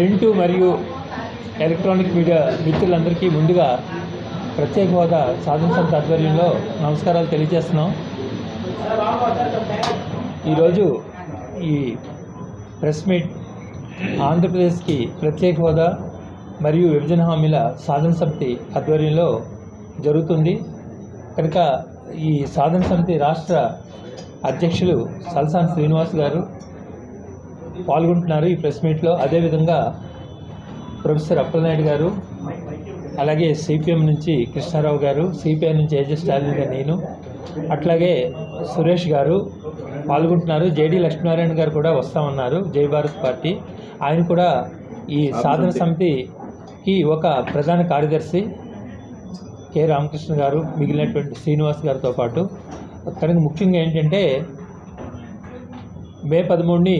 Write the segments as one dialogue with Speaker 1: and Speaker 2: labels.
Speaker 1: Print మరియు electronic media మిత్రులందరికీ ముందుగా ప్రత్యేక హోదా సాధన సంస్థ ఆధ్వర్యంలో నమస్కారాలు తెలియజేస్తున్నాం. ఈరోజు ఈ ప్రెస్ మీట్ ఆంధ్రప్రదేశ్కి ప్రత్యేక హోదా మరియు విభజన హామీల సాధన సమితి ఆధ్వర్యంలో జరుగుతుంది. కనుక ఈ సాధన సమితి రాష్ట్ర అధ్యక్షులు సల్సాన్ శ్రీనివాస్ గారు పాల్గొంటున్నారు ఈ ప్రెస్ మీట్లో. అదేవిధంగా ప్రొఫెసర్ అప్పలనాయుడు గారు అలాగే సిపిఎం నుంచి కృష్ణారావు గారు సిపిఐ నుంచి ఏజె స్టాలిన్ గారు నేను అట్లాగే సురేష్ గారు పాల్గొంటున్నారు. జేడి లక్ష్మీనారాయణ గారు కూడా వస్తామన్నారు జై భారత్ పార్టీ. ఆయన కూడా ఈ సాధన సమితికి ఒక ప్రధాన కార్యదర్శి కె రామకృష్ణ గారు మిగిలినటువంటి శ్రీనివాస్ గారితో పాటు. కనుక ముఖ్యంగా ఏంటంటే మే పదమూడుని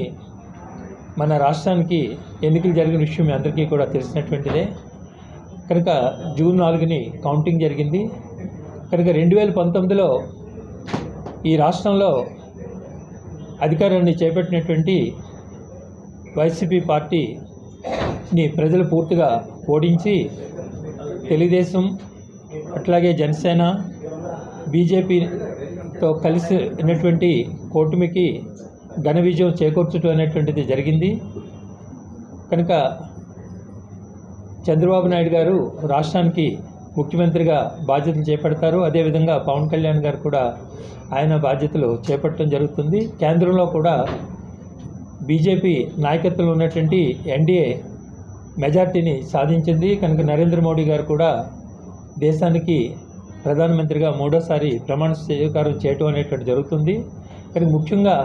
Speaker 1: మన రాష్ట్రానికి ఎన్నికలు జరిగిన విషయం మీ అందరికీ కూడా తెలిసినటువంటిదే. కనుక జూన్ నాలుగుని కౌంటింగ్ జరిగింది. కనుక రెండు వేల పంతొమ్మిదిలో ఈ రాష్ట్రంలో అధికారాన్ని చేపట్టినటువంటి వైసీపీ పార్టీని ప్రజలు పూర్తిగా ఓడించి తెలుగుదేశం అట్లాగే జనసేన బీజేపీతో కలిసి ఉన్నటువంటి కూటమికి ఘన విజయం చేకూర్చడం అనేటువంటిది జరిగింది. కనుక చంద్రబాబు నాయుడు గారు రాష్ట్రానికి ముఖ్యమంత్రిగా బాధ్యతలు చేపడతారు. అదేవిధంగా పవన్ కళ్యాణ్ గారు కూడా ఆయన బాధ్యతలు చేపట్టడం జరుగుతుంది. కేంద్రంలో కూడా బీజేపీ నాయకత్వంలో ఉన్నటువంటి ఎన్డీఏ మెజార్టీని సాధించింది. కనుక నరేంద్ర మోడీ గారు కూడా దేశానికి ప్రధానమంత్రిగా మూడోసారి ప్రమాణ స్వీకారం చేయటం అనేటువంటి జరుగుతుంది. కానీ ముఖ్యంగా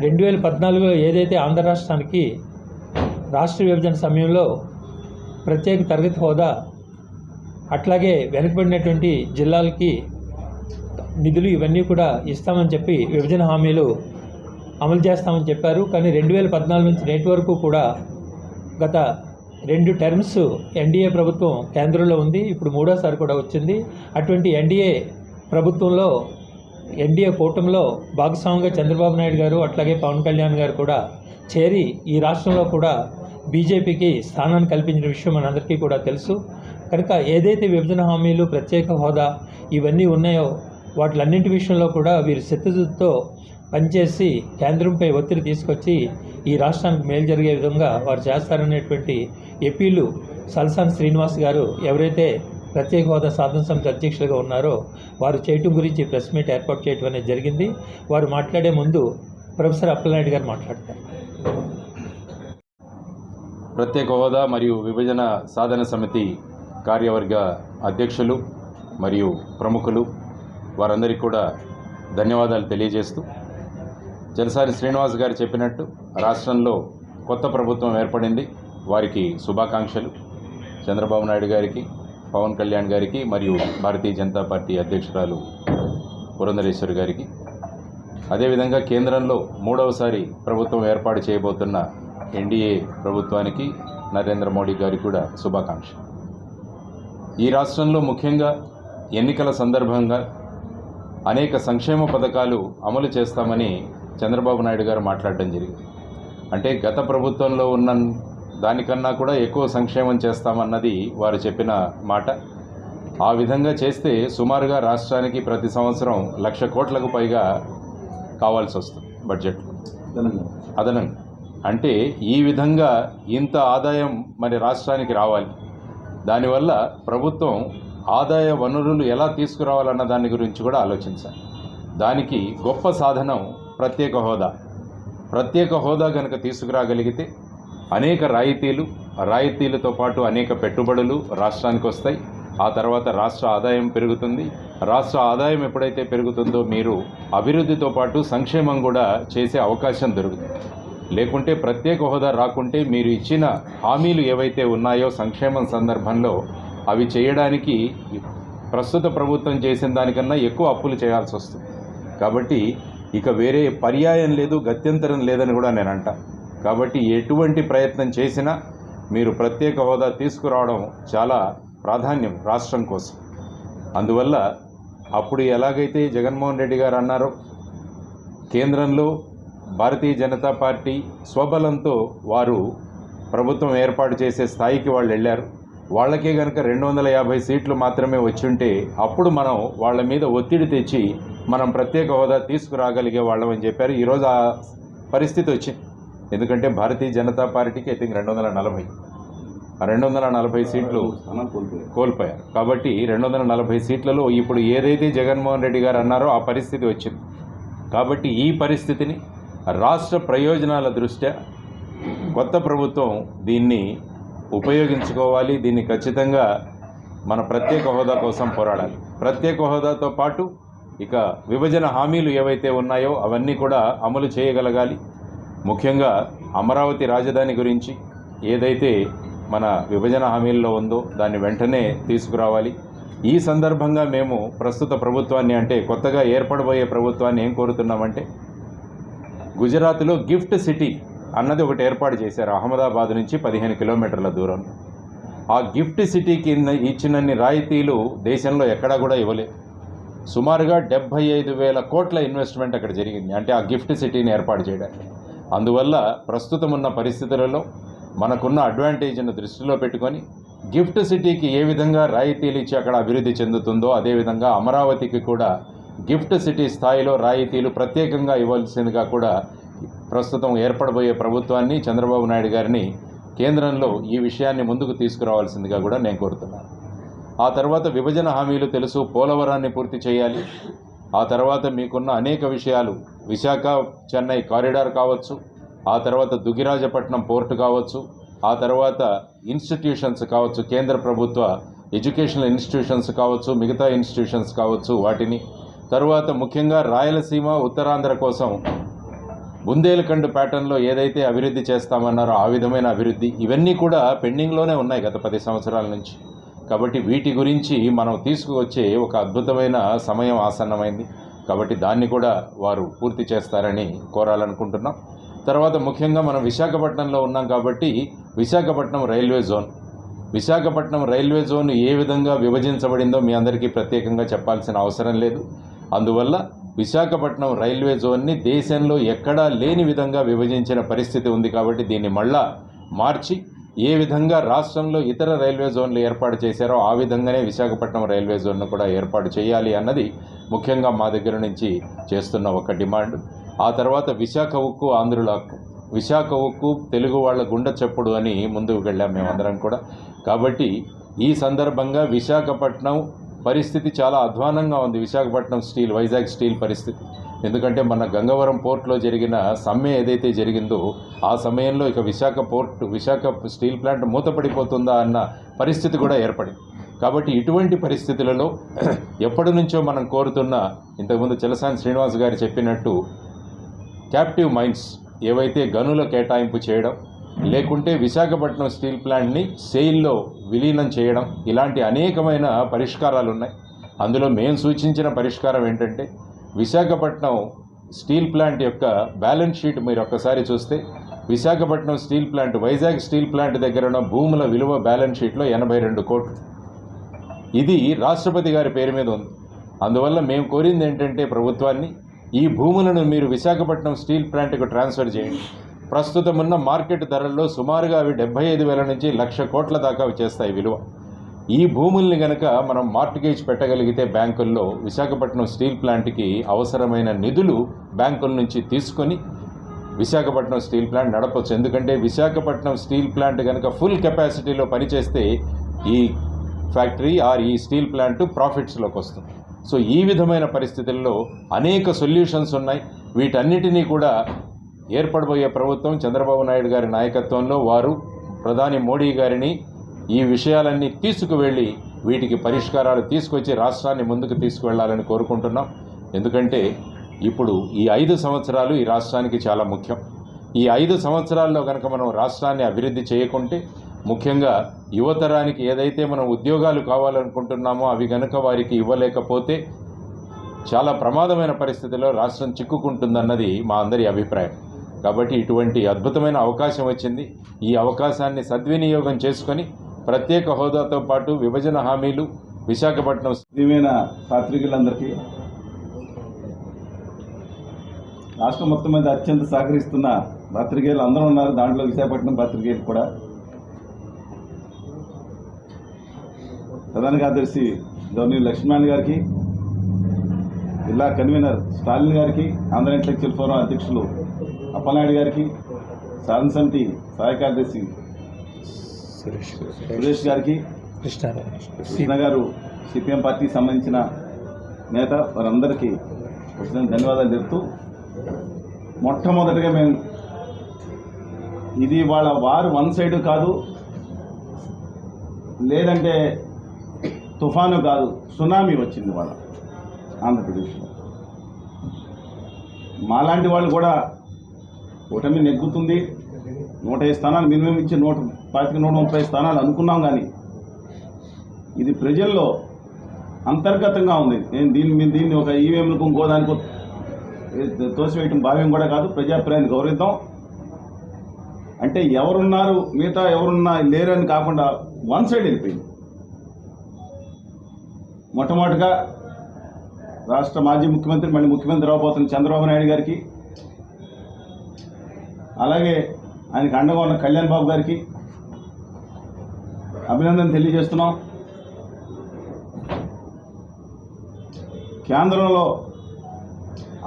Speaker 1: రెండు వేల పద్నాలుగులో ఏదైతే ఆంధ్ర రాష్ట్రానికి రాష్ట్ర విభజన సమయంలో ప్రత్యేక తరగతి హోదా అట్లాగే వెనుకబడినటువంటి జిల్లాలకి నిధులు ఇవన్నీ కూడా ఇస్తామని చెప్పి విభజన హామీలు అమలు చేస్తామని చెప్పారు. కానీ రెండు వేల పద్నాలుగు నుంచి నేటి వరకు కూడా గత రెండు టర్మ్స్ ఎన్డీఏ ప్రభుత్వం కేంద్రంలో ఉంది. ఇప్పుడు మూడోసారి కూడా వచ్చింది. అటువంటి ఎన్డీఏ ప్రభుత్వంలో ఎన్డీఏ కూటమిలో భాగస్వామిగా చంద్రబాబు నాయుడు గారు అట్లాగే పవన్ కళ్యాణ్ గారు కూడా చేరి ఈ రాష్ట్రంలో కూడా బీజేపీకి స్థానాన్ని కల్పించిన విషయం మనందరికీ కూడా తెలుసు. కనుక ఏదైతే విభజన హామీలు ప్రత్యేక హోదా ఇవన్నీ ఉన్నాయో వాటిలన్నింటి విషయంలో కూడా వీరు శత్రుతో పనిచేసి కేంద్రంపై ఒత్తిడి తీసుకొచ్చి ఈ రాష్ట్రానికి మేలు జరిగే విధంగా వారు చేస్తారనేటువంటి ఎపీలు సల్సాన్ శ్రీనివాస్ గారు ఎవరైతే ప్రత్యేక హోదా సాధన సమితి అధ్యక్షులుగా ఉన్నారో వారు చేయటం గురించి ప్రెస్ మీట్ ఏర్పాటు చేయడం అనేది జరిగింది. వారు మాట్లాడే ముందు ప్రొఫెసర్ అప్పలనాయుడు గారు మాట్లాడతారు.
Speaker 2: ప్రత్యేక హోదా మరియు విభజన సాధన సమితి కార్యవర్గ అధ్యక్షులు మరియు ప్రముఖులు వారందరికీ కూడా ధన్యవాదాలు తెలియజేస్తూ జలసారి శ్రీనివాస్ గారు చెప్పినట్టు రాష్ట్రంలో కొత్త ప్రభుత్వం ఏర్పడింది. వారికి శుభాకాంక్షలు. చంద్రబాబు నాయుడు గారికి పవన్ కళ్యాణ్ గారికి మరియు భారతీయ జనతా పార్టీ అధ్యక్షురాలు పురంధరేశ్వరి గారికి. అదేవిధంగా కేంద్రంలో మూడవసారి ప్రభుత్వం ఏర్పాటు చేయబోతున్న ఎన్డీఏ ప్రభుత్వానికి నరేంద్ర మోడీ గారికి కూడా శుభాకాంక్ష ఈ రాష్ట్రంలో ముఖ్యంగా ఎన్నికల సందర్భంగా అనేక సంక్షేమ పథకాలు అమలు చేస్తామని చంద్రబాబు నాయుడు గారు మాట్లాడడం జరిగింది. అంటే గత ప్రభుత్వంలో ఉన్న దానికన్నా కూడా ఎక్కువ సంక్షేమం చేస్తామన్నది వారు చెప్పిన మాట. ఆ విధంగా చేస్తే సుమారుగా రాష్ట్రానికి ప్రతి సంవత్సరం లక్ష కోట్లకు పైగా కావాల్సి వస్తుంది బడ్జెట్లో అదనంగా. అంటే ఈ విధంగా ఇంత ఆదాయం మరి రాష్ట్రానికి రావాలి. దానివల్ల ప్రభుత్వం ఆదాయ వనరులు ఎలా తీసుకురావాలన్న దాని గురించి కూడా ఆలోచించాలి. దానికి గొప్ప సాధనం ప్రత్యేక హోదా. ప్రత్యేక హోదా కనుక తీసుకురాగలిగితే అనేక రాయితీలు రాయితీలతో పాటు అనేక పెట్టుబడులు రాష్ట్రానికి వస్తాయి. ఆ తర్వాత రాష్ట్ర ఆదాయం పెరుగుతుంది. రాష్ట్ర ఆదాయం ఎప్పుడైతే పెరుగుతుందో మీరు అభివృద్ధితో పాటు సంక్షేమం కూడా చేసే అవకాశం దొరుకుతుంది. లేకుంటే ప్రత్యేక హోదా రాకుంటే మీరు ఇచ్చిన హామీలు ఏవైతే ఉన్నాయో సంక్షేమం సందర్భంలో అవి చేయడానికి ప్రస్తుత ప్రభుత్వం చేసిన దానికన్నా ఎక్కువ అప్పులు చేయాల్సి వస్తుంది. కాబట్టి ఇక వేరే పర్యాయం లేదు గత్యంతరం లేదని కూడా నేను అంటాను కాబట్టి ఎటువంటి ప్రయత్నం చేసినా మీరు ప్రత్యేక హోదా తీసుకురావడం చాలా ప్రాధాన్యం రాష్ట్రం కోసం. అందువల్ల అప్పుడు ఎలాగైతే జగన్మోహన్ రెడ్డి గారు అన్నారో కేంద్రంలో భారతీయ జనతా పార్టీ స్వబలంతో వారు ప్రభుత్వం ఏర్పాటు చేసే స్థాయికి వాళ్ళు వెళ్ళారు. వాళ్ళకే కనుక రెండు వందల యాభై సీట్లు మాత్రమే వచ్చుంటే అప్పుడు మనం వాళ్ళ మీద ఒత్తిడి తెచ్చి మనం ప్రత్యేక హోదా తీసుకురాగలిగే వాళ్ళమని చెప్పారు. ఈరోజు ఆ పరిస్థితి వచ్చింది. ఎందుకంటే భారతీయ జనతా పార్టీకి ఐ థింక్ రెండు వందల నలభై. ఆ రెండు వందల నలభై సీట్లు కోల్పోయారు. కాబట్టి రెండు వందల నలభై సీట్లలో ఇప్పుడు ఏదైతే జగన్మోహన్ రెడ్డి గారు అన్నారో ఆ పరిస్థితి వచ్చింది. కాబట్టి ఈ పరిస్థితిని రాష్ట్ర ప్రయోజనాల దృష్ట్యా కొత్త ప్రభుత్వం దీన్ని ఉపయోగించుకోవాలి. దీన్ని ఖచ్చితంగా మన ప్రత్యేక హోదా కోసం పోరాడాలి. ప్రత్యేక హోదాతో పాటు ఇక విభజన హామీలు ఏవైతే ఉన్నాయో అవన్నీ కూడా అమలు చేయగలగాలి. ముఖ్యంగా అమరావతి రాజధాని గురించి ఏదైతే మన విభజన హామీల్లో ఉందో దాన్ని వెంటనే తీసుకురావాలి. ఈ సందర్భంగా మేము ప్రస్తుత ప్రభుత్వాన్ని అంటే కొత్తగా ఏర్పడబోయే ప్రభుత్వాన్ని ఏం కోరుతున్నామంటే గుజరాత్లో గిఫ్ట్ సిటీ అన్నది ఒకటి ఏర్పాటు చేశారు అహ్మదాబాద్ నుంచి పదిహేను కిలోమీటర్ల దూరం. ఆ గిఫ్ట్ సిటీకి ఇచ్చినన్ని రాయితీలు దేశంలో ఎక్కడా కూడా ఇవ్వలేదు. సుమారుగా డెబ్భై ఐదు వేల కోట్ల ఇన్వెస్ట్మెంట్ అక్కడ జరిగింది. అంటే ఆ గిఫ్ట్ సిటీని ఏర్పాటు చేయడానికి. అందువల్ల ప్రస్తుతం ఉన్న పరిస్థితులలో మనకున్న అడ్వాంటేజ్ను దృష్టిలో పెట్టుకొని గిఫ్ట్ సిటీకి ఏ విధంగా రాయితీలు ఇచ్చి అక్కడ అభివృద్ధి చెందుతుందో అదేవిధంగా అమరావతికి కూడా గిఫ్ట్ సిటీ స్థాయిలో రాయితీలు ప్రత్యేకంగా ఇవ్వాల్సిందిగా కూడా ప్రస్తుతం ఏర్పడబోయే ప్రభుత్వాన్ని చంద్రబాబు నాయుడు గారిని కేంద్రంలో ఈ విషయాన్ని ముందుకు తీసుకురావాల్సిందిగా కూడా నేను కోరుతున్నాను. ఆ తర్వాత విభజన హామీలు తెలుసు పోలవరాన్ని పూర్తి చేయాలి. ఆ తర్వాత మీకున్న అనేక విషయాలు విశాఖ చెన్నై కారిడార్ కావచ్చు ఆ తర్వాత దుగిరాజపట్నం పోర్టు కావచ్చు ఆ తర్వాత ఇన్స్టిట్యూషన్స్ కావచ్చు కేంద్ర ప్రభుత్వ ఎడ్యుకేషనల్ ఇన్స్టిట్యూషన్స్ కావచ్చు మిగతా ఇన్స్టిట్యూషన్స్ కావచ్చు వాటిని. తరువాత ముఖ్యంగా రాయలసీమ ఉత్తరాంధ్ర కోసం బుందేల్ఖండ్ ప్యాటర్న్లో ఏదైతే అభివృద్ధి చేస్తామన్నారో ఆ విధమైన అభివృద్ధి ఇవన్నీ కూడా పెండింగ్లోనే ఉన్నాయి గత పది సంవత్సరాల నుంచి. కాబట్టి వీటి గురించి మనం తీసుకువచ్చే ఒక అద్భుతమైన సమయం ఆసన్నమైంది. కాబట్టి దాన్ని కూడా వారు పూర్తి చేస్తారని కోరాలనుకుంటున్నాం. తర్వాత ముఖ్యంగా మనం విశాఖపట్నంలో ఉన్నాం కాబట్టి Visakhapatnam railway zone. Visakhapatnam railway zone ఏ విధంగా విభజించబడిందో మీ అందరికీ ప్రత్యేకంగా చెప్పాల్సిన అవసరం లేదు. అందువల్ల విశాఖపట్నం రైల్వే జోన్ని దేశంలో ఎక్కడా లేని విధంగా విభజించిన పరిస్థితి ఉంది కాబట్టి దీన్ని మళ్ళా మార్చి ఏ విధంగా రాష్ట్రంలో ఇతర రైల్వే జోన్లు ఏర్పాటు చేశారో ఆ విధంగానే విశాఖపట్నం రైల్వే జోన్ను కూడా ఏర్పాటు చేయాలి అన్నది ముఖ్యంగా మా దగ్గర నుంచి చేస్తున్న ఒక డిమాండ్. ఆ తర్వాత విశాఖ ఉక్కు ఆంధ్రుల విశాఖ ఉక్కు తెలుగు వాళ్ళ గుండె చెప్పుడు అని ముందుకు వెళ్ళాం మేమందరం కూడా. కాబట్టి ఈ సందర్భంగా విశాఖపట్నం పరిస్థితి చాలా అధ్వానంగా ఉంది. విశాఖపట్నం స్టీల్ వైజాగ్ స్టీల్ పరిస్థితి. ఎందుకంటే మన గంగవరం పోర్ట్లో జరిగిన సమ్మె ఏదైతే జరిగిందో ఆ సమయంలో ఇక Visakha port Visakha steel plant మూతపడిపోతుందా అన్న పరిస్థితి కూడా ఏర్పడింది. కాబట్టి ఇటువంటి పరిస్థితులలో ఎప్పటి నుంచో మనం కోరుతున్న ఇంతకుముందు చలసాని శ్రీనివాస్ గారు చెప్పినట్టు క్యాప్టివ్ మైన్స్ ఏవైతే గనుల కేటాయింపు చేయడం లేకుంటే విశాఖపట్నం స్టీల్ ప్లాంట్ని సెయిల్లో విలీనం చేయడం ఇలాంటి అనేకమైన పరిష్కారాలు ఉన్నాయి అందులో మేము సూచించిన పరిష్కారం ఏంటంటే విశాఖపట్నం స్టీల్ ప్లాంట్ యొక్క బ్యాలెన్స్ షీట్ మీరు ఒక్కసారి చూస్తే Visakhapatnam steel plant Vizag steel plant దగ్గర ఉన్న భూముల విలువ బ్యాలెన్స్ షీట్లో ఎనభై రెండు కోట్లు. ఇది రాష్ట్రపతి గారి పేరు మీద ఉంది. అందువల్ల మేము కోరింది ఏంటంటే ప్రభుత్వాన్ని ఈ భూములను మీరు విశాఖపట్నం స్టీల్ ప్లాంట్కు ట్రాన్స్ఫర్ చేయండి. ప్రస్తుతం ఉన్న మార్కెట్ ధరల్లో సుమారుగా అవి డెబ్బై ఐదు వేల నుంచి లక్ష కోట్ల దాకా చేస్తాయి విలువ. ఈ భూముల్ని గనక మనం మార్టిగేజ్ పెట్టగలిగితే బ్యాంకుల్లో విశాఖపట్నం స్టీల్ ప్లాంట్కి అవసరమైన నిధులు బ్యాంకుల నుంచి తీసుకొని విశాఖపట్నం స్టీల్ ప్లాంట్ నడపచ్చు. ఎందుకంటే విశాఖపట్నం స్టీల్ ప్లాంట్ కనుక ఫుల్ కెపాసిటీలో పనిచేస్తే ఈ ఫ్యాక్టరీ ఆర్ ఈ స్టీల్ ప్లాంట్ ప్రాఫిట్స్లోకి వస్తుంది. సో ఈ విధమైన పరిస్థితుల్లో అనేక సొల్యూషన్స్ ఉన్నాయి. వీటన్నిటినీ కూడా ఏర్పడబోయే ప్రభుత్వం చంద్రబాబు నాయుడు గారి నాయకత్వంలో వారు ప్రధాని మోడీ గారిని ఈ విషయాలన్నీ తీసుకువెళ్ళి వీటికి పరిష్కారాలు తీసుకొచ్చి రాష్ట్రాన్ని ముందుకు తీసుకువెళ్ళాలని కోరుకుంటున్నాం. ఎందుకంటే ఇప్పుడు ఈ ఐదు సంవత్సరాలు ఈ రాష్ట్రానికి చాలా ముఖ్యం. ఈ ఐదు సంవత్సరాల్లో కనుక మనం రాష్ట్రాన్ని అభివృద్ధి చేయకుంటే ముఖ్యంగా యువతరానికి ఏదైతే మనం ఉద్యోగాలు కావాలనుకుంటున్నామో అవి కనుక వారికి ఇవ్వలేకపోతే చాలా ప్రమాదమైన పరిస్థితిలో రాష్ట్రం చిక్కుకుంటుందన్నది మా అందరి అభిప్రాయం. కాబట్టి ఇటువంటి అద్భుతమైన అవకాశం వచ్చింది. ఈ అవకాశాన్ని సద్వినియోగం చేసుకొని ప్రత్యేక హోదాతో పాటు విభజన హామీలు విశాఖపట్నం
Speaker 3: ప్రియమైన పాత్రికులందరికీ రాష్ట్రం మొత్తం మీద అత్యంత సహకరిస్తున్న పత్రికేయులు అందరూ ఉన్నారు. దాంట్లో విశాఖపట్నం పత్రికేయులు కూడా. ప్రధాన కార్యదర్శి గవర్నర్ లక్ష్మణ్ గారికి జిల్లా కన్వీనర్ స్టాలిన్ గారికి ఆంధ్ర ఇంటలెక్చువల్ ఫోరం అధ్యక్షులు అప్పలనాయుడు గారికి సాధన సమితి సహాయ కార్యదర్శి
Speaker 1: సురేష్.
Speaker 3: సురేష్ గారికి కృష్ణ గారు సిపిఎం పార్టీకి సంబంధించిన నేత వారందరికీ ధన్యవాదాలు చెప్తూ మొట్టమొదటిగా మేము ఇది వాళ్ళ వారు వన్ సైడ్ కాదు లేదంటే తుఫాను కాదు సునామీ వచ్చింది వాళ్ళ ఆంధ్రప్రదేశ్లో. మాలాంటి వాళ్ళు కూడా కూటమి నెగ్గుతుంది. నూట ఐదు స్థానాలు మినిమం ఇచ్చే నూట పాతిక నూట ముప్పై స్థానాలు అనుకున్నాం కానీ ఇది ప్రజల్లో అంతర్గతంగా ఉంది. నేను దీన్ని మీ- దీన్ని ఒక ఈవీఎంలకు ఇంకో దానికో తోసివేయటం భావ్యం కూడా కాదు ప్రజాభిప్రాయాన్ని గౌరవిద్దాం. అంటే ఎవరున్నారు మిగతా ఎవరున్నా లేరని కాకుండా వన్ సైడ్ వెళ్ళిపోయింది. మొట్టమొదటిగా రాష్ట్ర మాజీ ముఖ్యమంత్రి మళ్ళీ ముఖ్యమంత్రి రాబోతున్న చంద్రబాబు నాయుడు గారికి అలాగే ఆయనకు అండగా ఉన్న కళ్యాణ్ బాబు గారికి అభినందన తెలియజేస్తున్నాం. కేంద్రంలో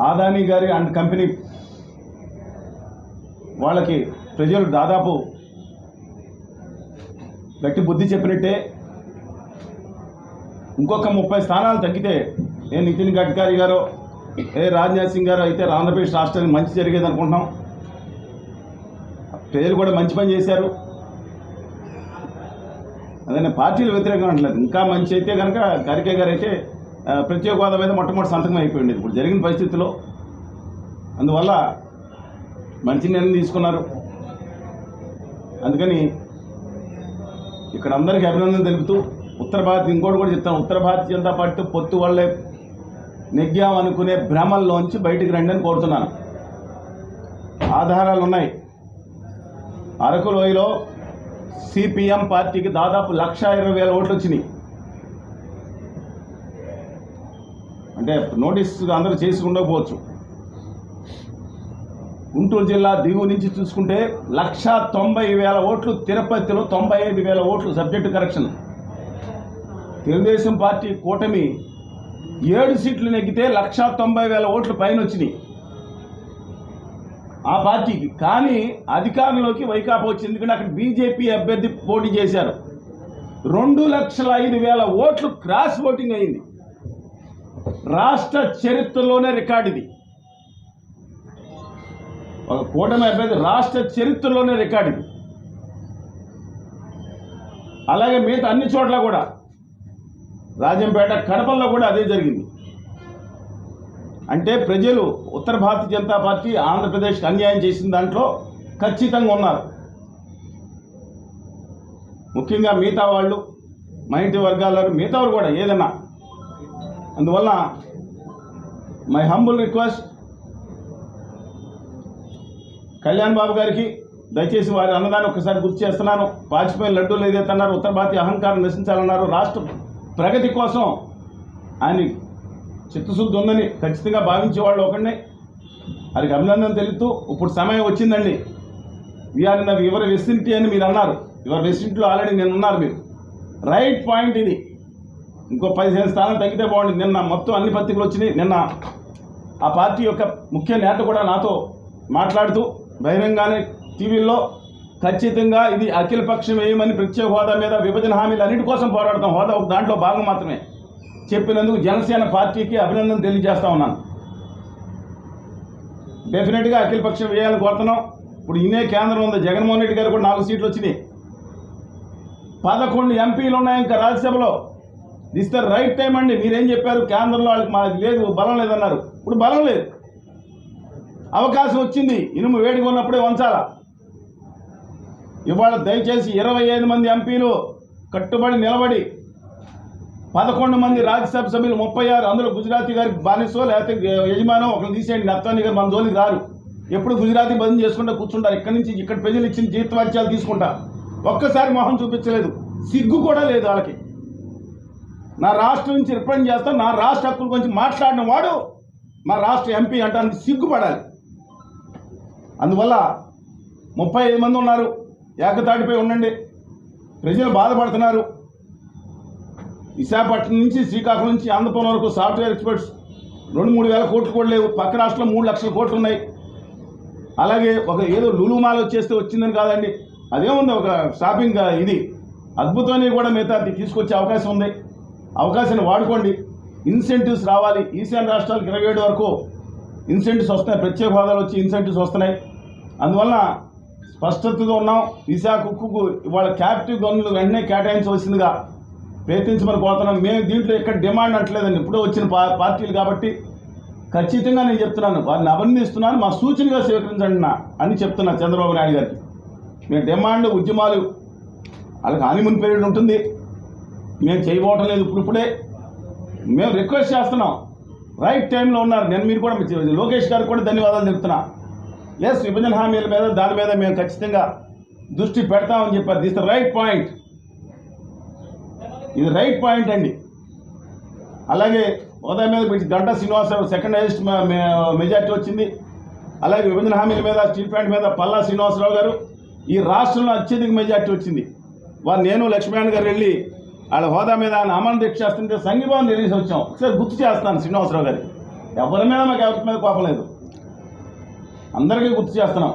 Speaker 3: ఆదానీ గారి అండ్ కంపెనీ వాళ్ళకి ప్రజలు దాదాపు గట్టి బుద్ధి చెప్పినట్టే ఇంకొక ముప్పై స్థానాలు తగ్గితే ఏ నితిన్ గడ్కరీ గారో ఏ రాజ్నాథ్ సింగ్ గారు అయితే ఆంధ్రప్రదేశ్ రాష్ట్రానికి మంచి జరిగేది అనుకుంటున్నాం. ప్రజలు కూడా మంచి పని చేశారు. అదే పార్టీలు వ్యతిరేకం అంటలేదు ఇంకా మంచి అయితే కనుక ఖర్గే గారు అయితే ప్రత్యేక హోదా మీద మొట్టమొదటి సంతకం అయిపోయింది. ఇప్పుడు జరిగిన పరిస్థితిలో అందువల్ల మంచి నిర్ణయం తీసుకున్నారు. అందుకని ఇక్కడ అందరికీ అభినందన తెలుపుతూ ఉత్తర భారత్ ఇంకోటి కూడా చెప్తాను. ఉత్తర భారతీయ జనతా పార్టీ పొత్తు వల్లే నెగ్గాం అనుకునే భ్రమల్లోంచి బయటికి రండి అని కోరుతున్నాను. ఆధారాలు ఉన్నాయి. అరకు లోయలో సిపిఎం పార్టీకి దాదాపు లక్ష ఇరవై వేల ఓట్లు వచ్చినాయి. అంటే నోటీస్ అందరూ చేసి ఉండకపోవచ్చు. గుంటూరు జిల్లా దిగువ నుంచి చూసుకుంటే లక్ష తొంభై వేల ఓట్లు తిరుపతిలో తొంభై ఐదు వేల ఓట్లు సబ్జెక్టు కరెక్షన్. తెలుగుదేశం పార్టీ కూటమి ఏడు సీట్లు నెగ్గితే లక్ష తొంభై వేల ఓట్లు పైన వచ్చినాయి. ఆ పార్టీకి కానీ అధికారంలోకి వైకాపా వచ్చింది ఎందుకంటే అక్కడ బీజేపీ అభ్యర్థి పోటీ చేశారు. రెండు లక్షల ఐదు వేల ఓట్లు క్రాస్ ఓటింగ్ అయింది. రాష్ట్ర చరిత్రలోనే రికార్డు ఇది. ఒక కూటమి అభ్యర్థి రాష్ట్ర చరిత్రలోనే రికార్డు ఇది. అలాగే మిగతా అన్ని చోట్ల కూడా రాజంపేట కడపల్లో కూడా అదే జరిగింది. అంటే ప్రజలు ఉత్తర భారతీయ జనతా పార్టీ ఆంధ్రప్రదేశ్కి అన్యాయం చేసిన దాంట్లో ఖచ్చితంగా ఉన్నారు. ముఖ్యంగా మిగతా వాళ్ళు మైంటి వర్గాల మిగతా వాళ్ళు కూడా ఏదన్నా. అందువల్ల my humble request Kalyan Babu గారికి దయచేసి వారి అన్నదాన్ని ఒకసారి గుర్తు చేస్తున్నాను. పాచిపోయిన లడ్డూలు ఏదైతే అన్నారు ఉత్తర భారతీయ అహంకారం నశించాలన్నారు. రాష్ట్ర ప్రగతి కోసం ఆయన చిత్తశుద్ధి ఉందని ఖచ్చితంగా భావించే వాళ్ళు ఒకడిని. వారికి అభినందన తెలుపుతూ ఇప్పుడు సమయం వచ్చిందండి. వీఆర్ ఇన్ యువర్ వెసినిటీ అని మీరు అన్నారు. యువర్ వెసినిటీలో ఆల్రెడీ నేను ఉన్నారు మీరు. రైట్ పాయింట్ ఇది. ఇంకో పదిహేను స్థానం తగ్గితే బాగుంటుంది. నిన్న మొత్తం అన్ని పత్రికలు వచ్చినాయి. నిన్న ఆ పార్టీ యొక్క ముఖ్య నేత కూడా నాతో మాట్లాడుతూ బహిరంగానే టీవీల్లో ఖచ్చితంగా ఇది అఖిల పక్షం వేయమని ప్రత్యేక హోదా మీద విభజన హామీలు అన్నిటి కోసం పోరాడతాం. హోదా ఒక దాంట్లో భాగం మాత్రమే. చెప్పినందుకు జనసేన పార్టీకి అభినందన తెలియజేస్తా ఉన్నాను. డెఫినెట్గా అఖిలపక్షం వేయాలని కోరుతున్నాం. ఇప్పుడు ఇన్నే కేంద్రం ఉంది జగన్మోహన్ రెడ్డి గారు కూడా నాలుగు సీట్లు వచ్చినాయి. పదకొండు ఎంపీలు ఉన్నాయి ఇంకా రాజ్యసభలో. దిస్ ద రైట్ టైం అండి. మీరేం చెప్పారు? కేంద్రంలో వాళ్ళకి మాది లేదు బలం లేదన్నారు. ఇప్పుడు బలం లేదు. అవకాశం వచ్చింది. ఇనుము వేడిగా ఉన్నప్పుడే వంచాల? ఇవాళ దయచేసి ఇరవై ఐదు మంది ఎంపీలు కట్టుబడి నిలబడి పదకొండు మంది రాజ్యసభ సభ్యులు ముప్పై ఆరు అందులో గుజరాతీ గారికి బానిసో లేకపోతే యజమానో ఒకరు తీసేయండి నత్తాన్ని గారు మన జోలికి రారు. ఎప్పుడు గుజరాతీ బంద్ చేసుకుంటా కూర్చుంటారు. ఇక్కడి నుంచి ఇక్కడ ప్రజలు ఇచ్చిన జీతవాత్యాలు తీసుకుంటారు ఒక్కసారి మొహం చూపించలేదు. సిగ్గు కూడా లేదు వాళ్ళకి. నా రాష్ట్రం నుంచి రిప్రజెంట్ చేస్తా నా రాష్ట్ర హక్కుల గురించి మాట్లాడిన వాడు మా రాష్ట్ర ఎంపీ అంటానికి సిగ్గుపడాలి. అందువల్ల ముప్పై ఐదు మంది ఉన్నారు. ఏకతాటిపై ఉండండి. ప్రజలు బాధపడుతున్నారు. విశాఖపట్నం నుంచి శ్రీకాకుళం నుంచి ఆంధ్రపురం వరకు సాఫ్ట్వేర్ ఎక్స్పర్ట్స్ రెండు మూడు వేల కోట్లు కూడా లేవు. పక్క రాష్ట్రంలో మూడు లక్షల కోట్లు ఉన్నాయి. అలాగే ఒక ఏదో లులుమాల వచ్చేస్తే వచ్చిందని కాదండి. అదేముంది ఒక షాపింగ్ ఇది. అద్భుతమైనవి కూడా మిగతా తీసుకొచ్చే అవకాశం ఉంది. అవకాశాన్ని వాడుకోండి. ఇన్సెంటివ్స్ రావాలి. ఈశాన్య రాష్ట్రాలకు ఇరవై ఏడు వరకు ఇన్సెంటివ్స్ వస్తున్నాయి. ప్రత్యేక హోదాలు వచ్చి ఇన్సెంటివ్స్ వస్తున్నాయి. అందువలన స్పష్టతతో ఉన్నాం. విశాఖ ఉక్కుకు ఇవాళ క్యాప్టివ్ గన్లు వెంటనే కేటాయించవలసిందిగా ప్రయత్నించమని కోరుతున్నాం మేము దీంట్లో ఎక్కడ డిమాండ్ అంటలేదండి ఇప్పుడే వచ్చిన పా పార్టీలు కాబట్టి ఖచ్చితంగా నేను చెప్తున్నాను. వారిని అభినందిస్తున్నాను. మా సూచనగా స్వీకరించండి నా అని చెప్తున్నా చంద్రబాబు నాయుడు గారికి. మేము డిమాండ్ ఉద్యమాలు వాళ్ళకి హానిమూన్ పీరియడ్ ఉంటుంది. మేము చేయబోవటం లేదు ఇప్పుడు ఇప్పుడే. మేము రిక్వెస్ట్ చేస్తున్నాం. రైట్ టైంలో ఉన్నారు. నేను మీరు కూడా లోకేష్ గారికి కూడా ధన్యవాదాలు చెప్తున్నా. ఎస్ విభజన హామీల మీద దాని మీద మేము ఖచ్చితంగా దృష్టి పెడతామని చెప్పారు. దిస్ ద రైట్ పాయింట్ ఇది రైట్ పాయింట్ అండి. అలాగే హోదా మీద మీకు Ganta Srinivasa Rao second highest majority వచ్చింది. అలాగే విభజన హామీల మీద స్టీల్ ప్లాంట్ మీద పల్లా శ్రీనివాసరావు గారు ఈ రాష్ట్రంలో అత్యధిక మెజార్టీ వచ్చింది. వారు నేను లక్ష్మీనారాయణ గారు వెళ్ళి వాళ్ళ హోదా మీద ఆయన అమలు దీక్ష చేస్తుంటే సంఘీభావం తెలియసి వచ్చాం. ఒకసారి గుర్తు చేస్తాను శ్రీనివాసరావు గారికి. ఎవరి మీద మాకు ఎవరి మీద కోపం లేదు. అందరికీ గుర్తు చేస్తున్నాం.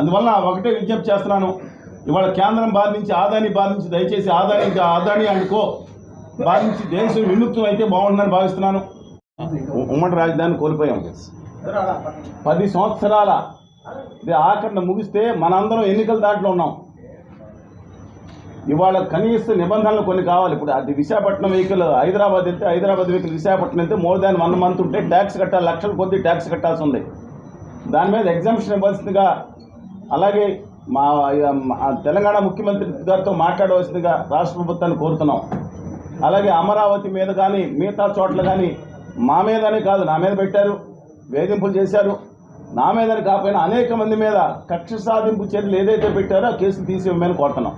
Speaker 3: అందువల్ల ఒకటే విజ్ఞప్తి చేస్తున్నాను. ఇవాళ కేంద్రం బాధ నుంచి ఆదాని బాధ నుంచి దయచేసి ఆదాని ఇంకా ఆదాని అనుకో బాధ నుంచి దేశం విముక్తం అయితే బాగుంటుందని భావిస్తున్నాను. ఉమ్మడి రాజధాని కోల్పోయాం. పది సంవత్సరాల ఇది ఆఖరణ ముగిస్తే మనందరం ఎన్నికల దాంట్లో ఉన్నాం. ఇవాళ కనీస నిబంధనలు కొన్ని కావాలి. ఇప్పుడు అది విశాఖపట్నం వెహికల్ హైదరాబాద్ వెళ్తే హైదరాబాద్ వెహికల్ విశాఖపట్నం వెళ్తే మోర్ దాన్ వన్ మంత్ ఉంటే ట్యాక్స్ కట్టాలి లక్షల కొద్ది ట్యాక్స్ కట్టాల్సి ఉంది. దాని మీద ఎగ్జామ్షన్ ఇవ్వాల్సిందిగా అలాగే మా తెలంగాణ ముఖ్యమంత్రి గారితో మాట్లాడవలసిందిగా రాష్ట్ర ప్రభుత్వాన్ని కోరుతున్నాం. అలాగే అమరావతి మీద కానీ మిగతా చోట్ల కానీ మా మీదనే కాదు నా మీద పెట్టారు వేధింపులు చేశారు. నా మీదని కాకపోయినా అనేక మంది మీద కక్ష సాధింపు చర్యలు ఏదైతే పెట్టారో ఆ కేసులు తీసేయమని కోరుతున్నాం.